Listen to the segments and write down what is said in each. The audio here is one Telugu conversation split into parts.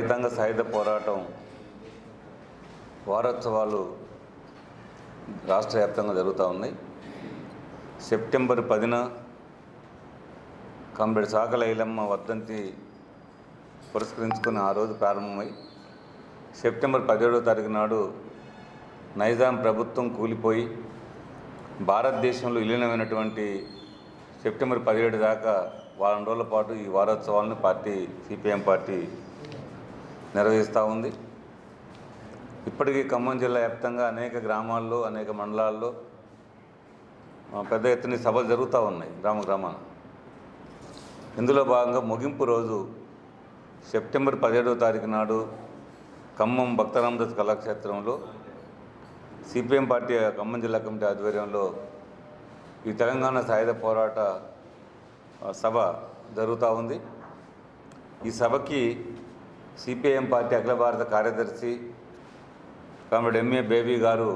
రైతాంగ సాయుధ పోరాటం వారోత్సవాలు రాష్ట్ర వ్యాప్తంగా జరుగుతూ ఉన్నాయి. సెప్టెంబర్ పదిన కంబెడి సాకలైలమ్మ వర్ధంతి పురస్కరించుకుని ఆ రోజు ప్రారంభమై సెప్టెంబర్ పదిహేడో తారీఖు నాడు నైజాం ప్రభుత్వం కూలిపోయి భారతదేశంలో విలీనమైనటువంటి సెప్టెంబర్ పదిహేడు దాకా వారం రోజుల పాటు ఈ వారోత్సవాలను పార్టీ సిపిఎం పార్టీ నిర్వహిస్తూ ఉంది. ఇప్పటికీ ఖమ్మం జిల్లా వ్యాప్తంగా అనేక గ్రామాల్లో అనేక మండలాల్లో పెద్ద ఎత్తున సభలు జరుగుతూ ఉన్నాయి గ్రామ గ్రామాన. ఇందులో భాగంగా ముగింపు రోజు సెప్టెంబర్ పదిహేడవ తారీఖు నాడు ఖమ్మం భక్తరామదాస్ కళాక్షేత్రంలో సిపిఎం పార్టీ ఖమ్మం జిల్లా కమిటీ ఆధ్వర్యంలో ఈ తెలంగాణ సాయుధ పోరాట సభ జరుగుతూ ఉంది. ఈ సభకి సిపిఐఎం పార్టీ అఖిల భారత కార్యదర్శి కామ్రేడ్ ఎంఏ బేబీ గారు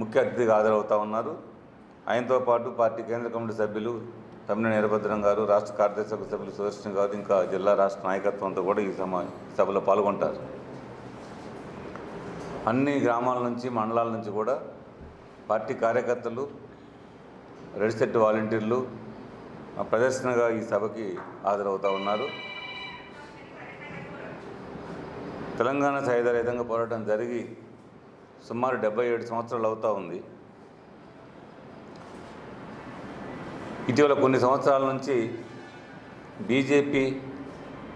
ముఖ్య అతిథిగా హాజరవుతూ ఉన్నారు. ఆయనతో పాటు పార్టీ కేంద్ర కమిటీ సభ్యులు తమ్మినేని వీరభద్రం గారు రాష్ట్ర కార్యదర్శి సభ్యులు సుదర్శన్ గారు ఇంకా జిల్లా రాష్ట్ర నాయకత్వంతో కూడా ఈ సమా సభలో పాల్గొంటారు. అన్ని గ్రామాల నుంచి మండలాల నుంచి కూడా పార్టీ కార్యకర్తలు రెడ్ సెట్ వాలంటీర్లు ప్రదర్శనగా ఈ సభకి హాజరవుతూ ఉన్నారు. తెలంగాణ సాయుధ రైతాంగ పోరాటం జరిగి సుమారు డెబ్బై ఏడు సంవత్సరాలు అవుతూ ఉంది. ఇటీవల కొన్ని సంవత్సరాల నుంచి బీజేపీ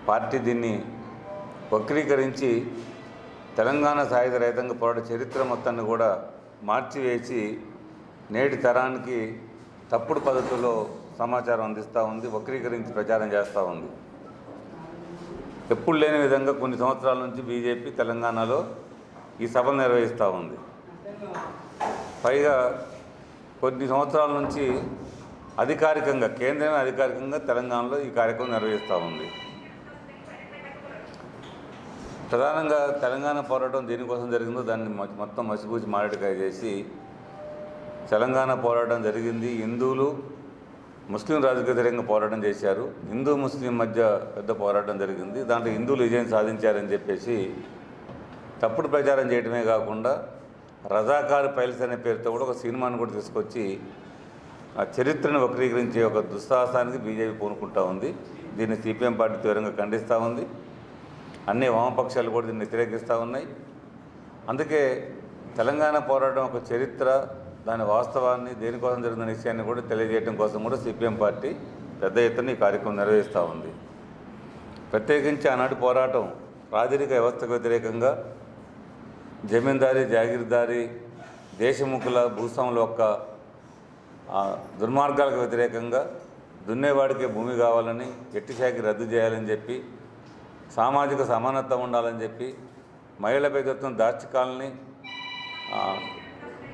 పార్టీ దీన్ని వక్రీకరించి తెలంగాణ సాయుధ రైతాంగ పోరాట చరిత్ర మొత్తాన్ని కూడా మార్చివేసి నేటి తరానికి తప్పుడు పద్ధతుల్లో సమాచారం అందిస్తూ ఉంది వక్రీకరించి ప్రచారం చేస్తూ ఉంది. ఎప్పుడు లేని విధంగా కొన్ని సంవత్సరాల నుంచి బీజేపీ తెలంగాణలో ఈ సభలు నిర్వహిస్తూ ఉంది. పైగా కొన్ని సంవత్సరాల నుంచి అధికారికంగా కేంద్రమే అధికారికంగా తెలంగాణలో ఈ కార్యక్రమం నిర్వహిస్తూ ఉంది. ప్రధానంగా తెలంగాణ పోరాటం దేనికోసం జరిగిందో దాన్ని మొత్తం మసిపూచి మారటికాయ చేసి తెలంగాణ పోరాటం జరిగింది హిందువులు ముస్లిం రాజుకు వ్యతిరేకంగా పోరాటం చేశారు. హిందూ ముస్లిం మధ్య పెద్ద పోరాటం జరిగింది. దాంట్లో హిందువులు విజయం సాధించారని చెప్పేసి తప్పుడు ప్రచారం చేయడమే కాకుండా రజాకారు పైల్స్ అనే పేరుతో కూడా ఒక సినిమాను కూడా తీసుకొచ్చి ఆ చరిత్రను వక్రీకరించే ఒక దుస్సాహసానికి బీజేపీ పూనుకుంటా ఉంది. దీన్ని సిపిఎం పార్టీ తీవ్రంగా ఖండిస్తూ ఉంది. అన్ని వామపక్షాలు కూడా దీన్ని వ్యతిరేకిస్తూ ఉన్నాయి. అందుకే తెలంగాణ పోరాటం ఒక చరిత్ర దాని వాస్తవాన్ని దేనికోసం జరిగిన విషయాన్ని కూడా తెలియజేయడం కోసం కూడా సిపిఎం పార్టీ పెద్ద ఎత్తున ఈ కార్యక్రమం నిర్వహిస్తూ ఉంది. ప్రత్యేకించి ఆనాటి పోరాటం రాజరిక వ్యవస్థకు వ్యతిరేకంగా జమీందారీ జాగీర్దారీ దేశముఖుల భూస్వాముల యొక్క దుర్మార్గాలకు వ్యతిరేకంగా దున్నేవాడికే భూమి కావాలని ఎట్టిశాఖి రద్దు చేయాలని చెప్పి సామాజిక సమానత్వం ఉండాలని చెప్పి మహిళ జరుగుతున్న దాచకాలని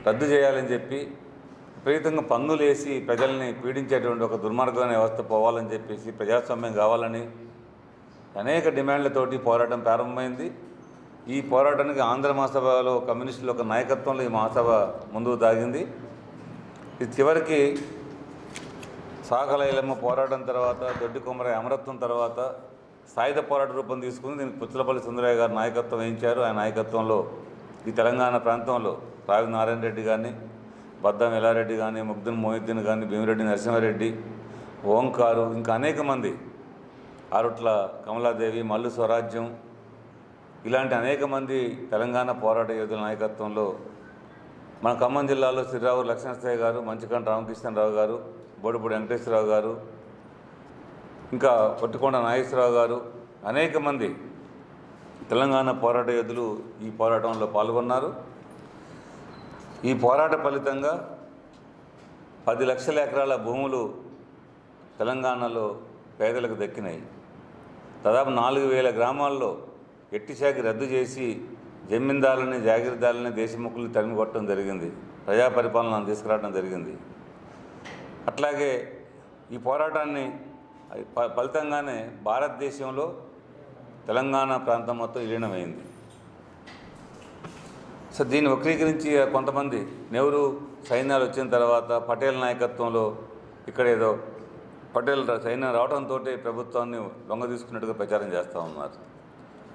రద్దు చేయాలని చెప్పి విపరీతంగా పన్నులు వేసి ప్రజల్ని పీడించేటువంటి ఒక దుర్మార్గమైన వ్యవస్థ పోవాలని చెప్పేసి ప్రజాస్వామ్యం కావాలని అనేక డిమాండ్లతోటి పోరాటం ప్రారంభమైంది. ఈ పోరాటానికి ఆంధ్ర మహాసభలో కమ్యూనిస్టుల ఒక నాయకత్వంలో ఈ మహాసభ ముందుకు సాగింది. ఇది చివరికి సాగలైలమ్మ పోరాటం తర్వాత దొడ్డి కొమర అమరత్వం తర్వాత సాయుధ పోరాట రూపం తీసుకుని దీనికి పుచ్చలపల్లి సుందరయ్య గారు నాయకత్వం వహించారు. ఆయన నాయకత్వంలో ఈ తెలంగాణ ప్రాంతంలో రావి నారాయణ రెడ్డి కానీ బద్దం ఎల్లారెడ్డి కానీ ముగ్ధున్ మోహిద్దీన్ కానీ భీమిరెడ్డి నరసింహారెడ్డి ఓంకారు ఇంకా అనేక మంది ఆరుట్ల కమలాదేవి మల్లు స్వరాజ్యం ఇలాంటి అనేక మంది తెలంగాణ పోరాట యోధుల నాయకత్వంలో మన ఖమ్మం జిల్లాలో శ్రీరావు లక్ష్మణస్థాయి గారు మంచికంట రామకృష్ణరావు గారు బోడిపూడి వెంకటేశ్వరరావు గారు ఇంకా పట్టుకొండ నాగేశ్వరరావు గారు అనేక మంది తెలంగాణ పోరాట యోధులు ఈ పోరాటంలో పాల్గొన్నారు. ఈ పోరాట ఫలితంగా పది లక్షల ఎకరాల భూములు తెలంగాణలో పేదలకు దక్కినాయి. దాదాపు నాలుగు వేల గ్రామాల్లో ఎట్టిశాఖి రద్దు చేసి జమీందారులని జాగీర్దారులని దేశముఖుల్ని తరిమి కొట్టడం జరిగింది. ప్రజా పరిపాలన తీసుకురావడం జరిగింది. అట్లాగే ఈ పోరాటాన్ని ఫలితంగానే భారతదేశంలో తెలంగాణ ప్రాంతం మొత్తం విలీనమైంది. సో దీన్ని వక్రీకరించి కొంతమంది నెహ్రూ సైన్యాలు వచ్చిన తర్వాత పటేల్ నాయకత్వంలో ఇక్కడ ఏదో పటేల్ సైన్యం రావడంతో ప్రభుత్వాన్ని లొంగ తీసుకున్నట్టుగా ప్రచారం చేస్తూ ఉన్నారు.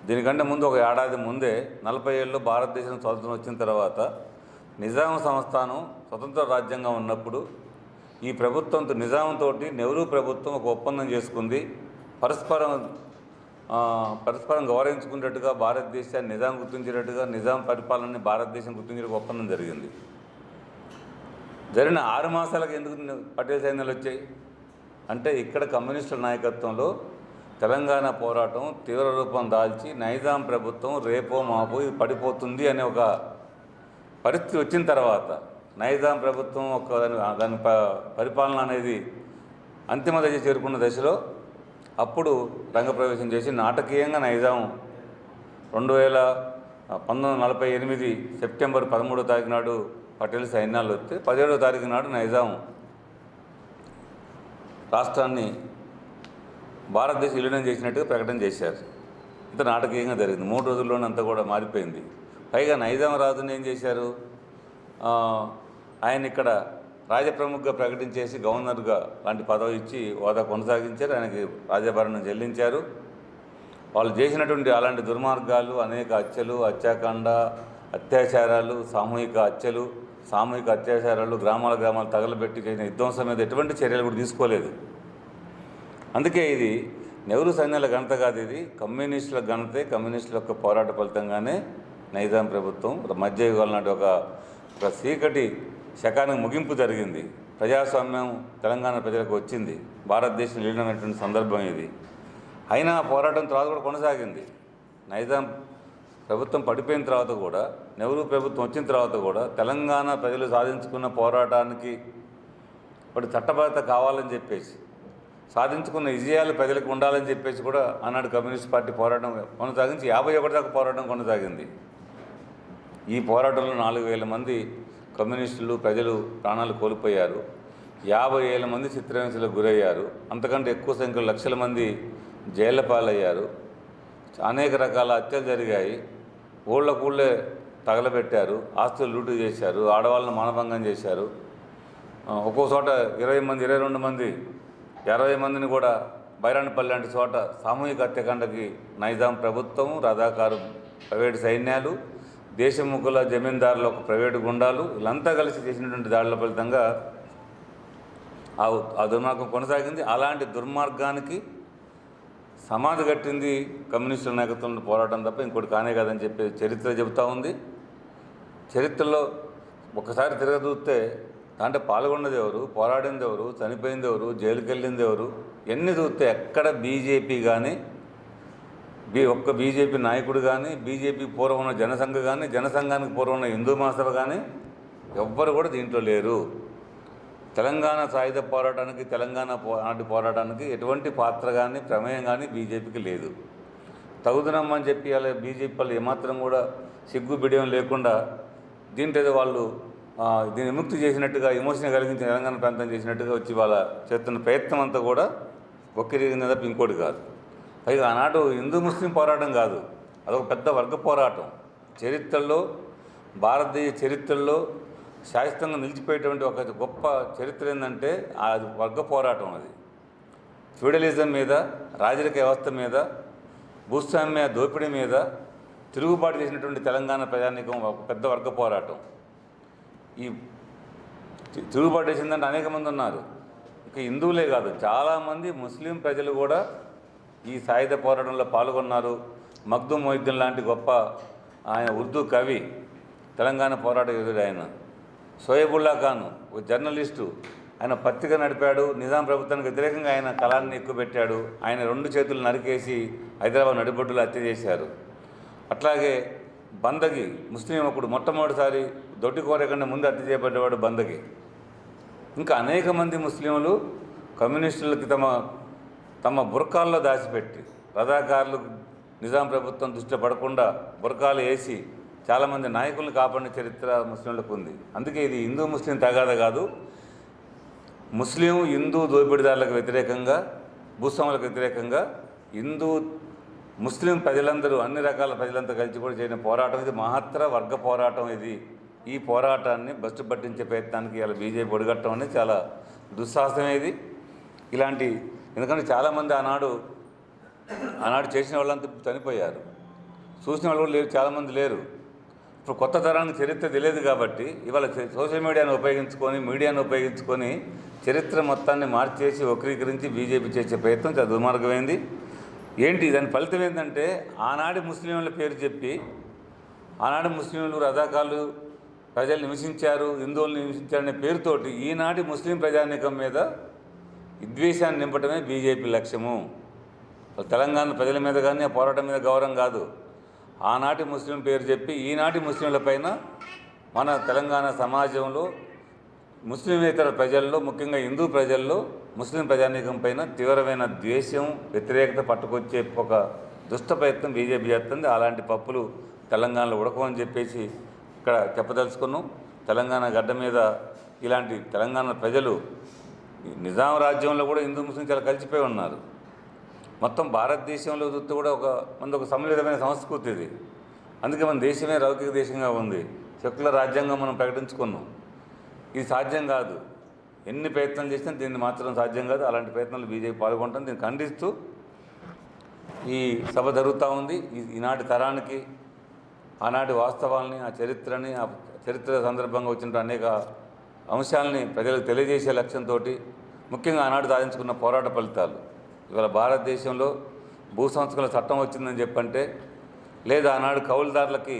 దీనికంటే ముందు ఒక ఏడాది ముందే నలభై ఏళ్ళు భారతదేశం స్వతంత్రం వచ్చిన తర్వాత నిజాం సంస్థానం స్వతంత్ర రాజ్యంగా ఉన్నప్పుడు ఈ ప్రభుత్వంతో నిజాంతో నెహ్రూ ప్రభుత్వం ఒక ఒప్పందం చేసుకుంది. పరస్పరం పరస్పరం గౌరవించుకున్నట్టుగా భారతదేశాన్ని నిజాం గుర్తించేటట్టుగా నిజాం పరిపాలనని భారతదేశం గుర్తించే ఒప్పందం జరిగింది. జరిగిన ఆరు మాసాలకు ఎందుకు పటేల్ సైన్యాలు వచ్చాయి? అంటే ఇక్కడ కమ్యూనిస్టుల నాయకత్వంలో తెలంగాణ పోరాటం తీవ్ర రూపం దాల్చి నైజాం ప్రభుత్వం రేపో మాపో ఇది పడిపోతుంది అనే ఒక పరిస్థితి వచ్చిన తర్వాత నైజాం ప్రభుత్వం ఒక దాని దాని ప- పరిపాలన అనేది అంతిమ దశ చేరుకున్న దశలో అప్పుడు రంగప్రవేశం చేసి నాటకీయంగా నైజాం. రెండు వేల పంతొమ్మిది వందల నలభై ఎనిమిది సెప్టెంబర్ పదమూడో తారీఖు నాడు పటేల్ సైన్యాలు వస్తే పదిహేడో తారీఖు నాడు నైజాం. రాష్ట్రాన్ని భారతదేశం విలీనం చేసినట్టుగా ప్రకటన చేశారు. ఇంత నాటకీయంగా జరిగింది. మూడు రోజుల్లోనే అంతా కూడా మారిపోయింది. పైగా నైజాం రాజుని ఏం చేశారు? ఆయన ఇక్కడ రాజప్రముఖగా ప్రకటించేసి గవర్నర్గా లాంటి పదవి ఇచ్చి హోదా కొనసాగించారు. ఆయనకి రాజభరణం చెల్లించారు. వాళ్ళు చేసినటువంటి అలాంటి దుర్మార్గాలు అనేక హత్యలు హత్యాకాండ అత్యాచారాలు సామూహిక హత్యలు సామూహిక అత్యాచారాలు గ్రామాల గ్రామాలు తగలబెట్టి చేసిన విధ్వంసం మీద ఎటువంటి చర్యలు కూడా తీసుకోలేదు. అందుకే ఇది నెహ్రూ సైన్యాల ఘనత కాదు ఇది. కమ్యూనిస్టుల ఘనతే కమ్యూనిస్టుల యొక్క పోరాట ఫలితంగానే నైజాం ప్రభుత్వం మధ్యయుగాల నాటి ఒక ఒక చీకటి శకానికి ముగింపు జరిగింది. ప్రజాస్వామ్యం తెలంగాణ ప్రజలకు వచ్చింది. భారతదేశం వెళ్ళినటువంటి సందర్భం ఇది. అయినా పోరాటం తర్వాత కూడా కొనసాగింది. నైజాం ప్రభుత్వం పడిపోయిన తర్వాత కూడా నెహ్రూ ప్రభుత్వం వచ్చిన తర్వాత కూడా తెలంగాణ ప్రజలు సాధించుకున్న పోరాటానికి వాటి చట్టబద్ధత కావాలని చెప్పేసి సాధించుకున్న విజయాలు ప్రజలకు ఉండాలని చెప్పేసి కూడా ఆనాడు కమ్యూనిస్ట్ పార్టీ పోరాటం కొనసాగించి యాభై ఒకటి దాకా పోరాటం కొనసాగింది. ఈ పోరాటంలో నాలుగు వేల మంది కమ్యూనిస్టులు ప్రజలు ప్రాణాలు కోల్పోయారు. యాభై ఏళ్ళ మంది చిత్రహింసలకు గురయ్యారు. అంతకంటే ఎక్కువ సంఖ్యలో లక్షల మంది జైళ్ళ పాలయ్యారు. అనేక రకాల హత్యలు జరిగాయి. ఊళ్ళకూళ్ళే తగలబెట్టారు. ఆస్తులు లూటు చేశారు. ఆడవాళ్ళను మానభంగం చేశారు. ఒక్కో చోట ఇరవై మంది ఇరవై రెండు మంది ఇరవై మందిని కూడా బైరాణిపల్లి లాంటి చోట సామూహిక హత్యకాండకి నైజాం ప్రభుత్వం రథాకారు ప్రైవేటు సైన్యాలు దేశముఖుల జమీందారుల ఒక ప్రైవేటు గుండాలు వీళ్ళంతా కలిసి చేసినటువంటి దాడుల ఫలితంగా ఆ దుర్మార్గం కొనసాగింది. అలాంటి దుర్మార్గానికి సమాధి కట్టింది కమ్యూనిస్టుల నాయకత్వంలో పోరాటం తప్ప ఇంకోటి కానే కాదని చెప్పి చరిత్ర చెబుతూ ఉంది. చరిత్రలో ఒకసారి తిరగదూస్తే దాంట్లో పాల్గొన్నది ఎవరు పోరాడింది ఎవరు చనిపోయింది ఎవరు జైలుకి వెళ్ళింది ఎవరు ఎన్ని చూస్తే ఎక్కడ బీజేపీ కానీ బీ ఒక్క బీజేపీ నాయకుడు కానీ బీజేపీ పూర్వం ఉన్న జనసంఘ కానీ జనసంఘానికి పూర్వం ఉన్న హిందూ మహాసభ కానీ ఎవ్వరు కూడా దీంట్లో లేరు. తెలంగాణ సాయుధ పోరాటానికి తెలంగాణ పో నాటి పోరాటానికి ఎటువంటి పాత్ర కానీ ప్రమేయం కానీ బీజేపీకి లేదు. తగుదనమ్మని చెప్పి అలా బీజేపీ వాళ్ళు ఏమాత్రం కూడా సిగ్గు బిడియం లేకుండా దీంట్లో వాళ్ళు దీన్ని విముక్తి చేసినట్టుగా ఎమోషన్ కలిగించి తెలంగాణ ప్రాంతం చేసినట్టుగా వచ్చి వాళ్ళ చేస్తున్న ప్రయత్నం అంతా కూడా ఒక్కరి తప్ప ఇంకోటి కాదు. పైగా ఆనాడు హిందూ ముస్లిం పోరాటం కాదు అదొక పెద్ద వర్గ పోరాటం. చరిత్రలో భారతీయ చరిత్రలో శాశ్వతంగా నిలిచిపోయేటువంటి ఒక గొప్ప చరిత్ర ఏంటంటే అది వర్గ పోరాటం అది. ఫ్యూడలిజం మీద రాజరిక వ్యవస్థ మీద భూస్వామ్య దోపిడీ మీద తిరుగుబాటు చేసినటువంటి తెలంగాణ ప్రజానీకం ఒక పెద్ద వర్గ పోరాటం. ఈ తిరుగుబాటు చేసిందంటే అనేక మంది ఉన్నారు. ఇక హిందువులే కాదు చాలామంది ముస్లిం ప్రజలు కూడా ఈ సాయుధ పోరాటంలో పాల్గొన్నారు మగ్దు మొయిద్దీన్ లాంటి గొప్ప ఆయన ఉర్దూ కవి తెలంగాణ పోరాట యోధుడు ఆయన. సోయబుల్లా ఖాన్ ఒక జర్నలిస్టు ఆయన పత్రిక నడిపాడు నిజాం ప్రభుత్వానికి వ్యతిరేకంగా ఆయన కళాన్ని ఎక్కుపెట్టాడు ఆయన రెండు చేతులు నరికేసి హైదరాబాద్ నడిబొడ్డులో హత్య చేశారు. అట్లాగే బందగి ముస్లిం ఒకడు మొట్టమొదటిసారి దొడ్డి కోరకుండా ముందు హత్య చేయబడ్డవాడు బందగి. ఇంకా అనేక మంది ముస్లింలు కమ్యూనిస్టులకి తమ తమ బుర్కాల్లో దాచిపెట్టి రజాకారులు నిజాం ప్రభుత్వం దృష్టి పడకుండా బుర్కాలు వేసి చాలామంది నాయకులను కాపాడిన చరిత్ర ముస్లింలకు ఉంది. అందుకే ఇది హిందూ ముస్లిం తగాద కాదు. ముస్లిం హిందూ దోపిడీదారులకు వ్యతిరేకంగా భూస్వాములకు వ్యతిరేకంగా హిందూ ముస్లిం ప్రజలందరూ అన్ని రకాల ప్రజలంతా కలిసి కూడా చేయని పోరాటం. ఇది మహత్తర వర్గ పోరాటం ఇది. ఈ పోరాటాన్ని బస్టు పట్టించే ప్రయత్నానికి ఇలా బీజేపీ ఒడిగట్టడం అనేది చాలా దుస్సాహసమే ఇది. ఇలాంటి ఎందుకంటే చాలామంది ఆనాడు ఆనాడు చేసిన వాళ్ళంతా చనిపోయారు. చూసిన వాళ్ళు కూడా లేరు చాలామంది లేరు. ఇప్పుడు కొత్త తరానికి చరిత్ర తెలియదు కాబట్టి ఇవాళ సోషల్ మీడియాను ఉపయోగించుకొని మీడియాను ఉపయోగించుకొని చరిత్ర మొత్తాన్ని మార్చేసి వక్రీకరించి బీజేపీ చేసే ప్రయత్నం చాలా దుర్మార్గమైంది. ఏంటి? దాని ఫలితం ఏంటంటే ఆనాడు ముస్లింల పేరు చెప్పి ఆనాడు ముస్లింలు రజాకాలు ప్రజలు నివసించారు హిందువులు నివసించారనే పేరుతోటి ఈనాటి ముస్లిం ప్రజానీకం మీద విద్వేషాన్ని నింపడమే బీజేపీ లక్ష్యము. తెలంగాణ ప్రజల మీద కానీ పోరాటం మీద గౌరవం కాదు. ఆనాటి ముస్లిం పేరు చెప్పి ఈనాటి ముస్లింల పైన మన తెలంగాణ సమాజంలో ముస్లిమేతర ప్రజల్లో ముఖ్యంగా హిందూ ప్రజల్లో ముస్లిం ప్రజానీకం పైన తీవ్రమైన ద్వేషం వ్యతిరేకత పట్టుకొచ్చే ఒక దుష్ట ప్రయత్నం బీజేపీ చేస్తుంది. అలాంటి పప్పులు తెలంగాణలో ఉడకమని చెప్పేసి ఇక్కడ చెప్పదలుచుకున్నాం. తెలంగాణ గడ్డ మీద ఇలాంటి తెలంగాణ ప్రజలు నిజాం రాజ్యంలో కూడా హిందూ ముస్లిం చాలా కలిసిపోయి ఉన్నారు. మొత్తం భారతదేశంలో చూస్తే కూడా ఒక మనది ఒక సమ్మిళితమైన సంస్కృతి ఇది. అందుకే మన దేశమే లౌకిక దేశంగా ఉంది. శక్తుల రాజ్యాంగం మనం ప్రకటించుకున్నాం. ఇది సాధ్యం కాదు. ఎన్ని ప్రయత్నాలు చేసినా దీన్ని మాత్రం సాధ్యం కాదు. అలాంటి ప్రయత్నాలు బీజేపీ పాల్గొంటాం. దీన్ని ఖండిస్తూ ఈ సభ జరుగుతూ ఉంది. ఈ- ఈనాటి తరానికి ఆనాటి వాస్తవాల్ని ఆ చరిత్రని ఆ చరిత్ర సందర్భంగా వచ్చిన అనేక అంశాలని ప్రజలకు తెలియజేసే లక్ష్యంతో ముఖ్యంగా ఆనాడు సాధించుకున్న పోరాట ఫలితాలు. ఇవాళ భారతదేశంలో భూ సంస్కరణ చట్టం వచ్చిందని చెప్పంటే లేదా ఆనాడు కౌలుదారులకి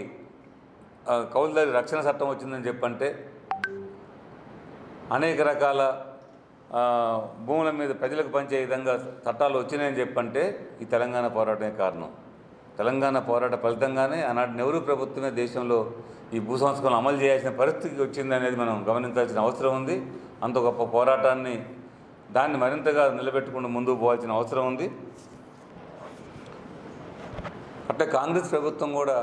కౌలుదారి రక్షణ చట్టం వచ్చిందని చెప్పంటే అనేక రకాల భూముల మీద ప్రజలకు పనిచే విధంగా చట్టాలు వచ్చినాయని చెప్పంటే ఈ తెలంగాణ పోరాటమే కారణం. తెలంగాణ పోరాట ఫలితంగానే ఆనాటి నెహ్రూ ప్రభుత్వమే దేశంలో ఈ భూ సంస్కరణ అమలు చేయాల్సిన పరిస్థితికి వచ్చింది అనేది మనం గమనించాల్సిన అవసరం ఉంది. అంత గొప్ప పోరాటాన్ని దాన్ని మరింతగా నిలబెట్టుకుంటూ ముందుకు పోవాల్సిన అవసరం ఉంది. అట్లే కాంగ్రెస్ ప్రభుత్వం కూడా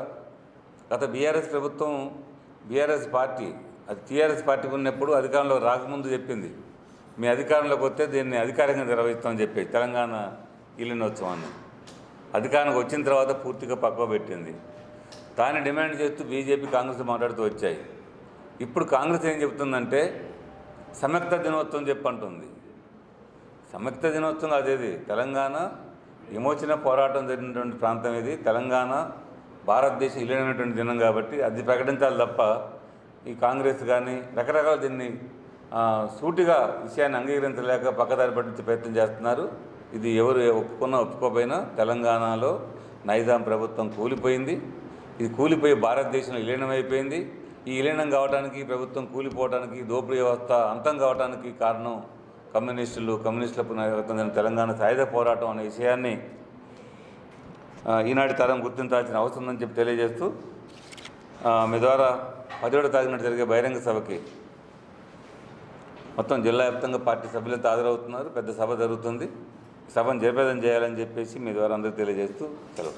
గత బీఆర్ఎస్ ప్రభుత్వం బీఆర్ఎస్ పార్టీ అది టీఆర్ఎస్ పార్టీ ఉన్నప్పుడు అధికారంలో రాకముందు చెప్పింది. మీ అధికారంలోకి వస్తే దీన్ని అధికారికంగా నిర్వహిస్తామని చెప్పి తెలంగాణ విలీనోత్సవాన్ని అధికారానికి వచ్చిన తర్వాత పూర్తిగా పక్కవ పెట్టింది. దాన్ని డిమాండ్ చేస్తూ బీజేపీ కాంగ్రెస్ మాట్లాడుతూ వచ్చాయి. ఇప్పుడు కాంగ్రెస్ ఏం చెబుతుందంటే సంయుక్త దినోత్సవం చెప్పంటుంది. సంయుక్త దినోత్సవం అదేది తెలంగాణ విమోచన పోరాటం జరిగినటువంటి ప్రాంతం ఇది. తెలంగాణ భారతదేశం ఇల్లైనటువంటి దినం కాబట్టి అది ప్రకటించాలి తప్ప ఈ కాంగ్రెస్ కానీ రకరకాల దీన్ని సూటిగా విషయాన్ని అంగీకరించలేక పక్కదారి పట్టించే ప్రయత్నం చేస్తున్నారు. ఇది ఎవరు ఒప్పుకున్నా ఒప్పుకోపోయినా తెలంగాణలో నైజాం ప్రభుత్వం కూలిపోయింది. ఇది కూలిపోయి భారతదేశంలో విలీనమైపోయింది ఈ విలీనం కావడానికి ప్రభుత్వం కూలిపోవడానికి దోపిడీ వ్యవస్థ అంతం కావడానికి కారణం కమ్యూనిస్టులు కమ్యూనిస్టులకు నాయకత్వం చెందిన తెలంగాణ సాయుధ పోరాటం అనే విషయాన్ని ఈనాటి తరం గుర్తించాల్సిన అవసరం ఉందని చెప్పి తెలియజేస్తూ మీ ద్వారా పదిహేడు తాగినట్టు జరిగే బహిరంగ సభకి మొత్తం జిల్లా వ్యాప్తంగా పార్టీ సభ్యులతో హాజరవుతున్నారు. పెద్ద సభ జరుగుతుంది. సభను జయప్రదం చేయాలని చెప్పేసి మీ ద్వారా అందరికీ తెలియజేస్తూ సెలవు.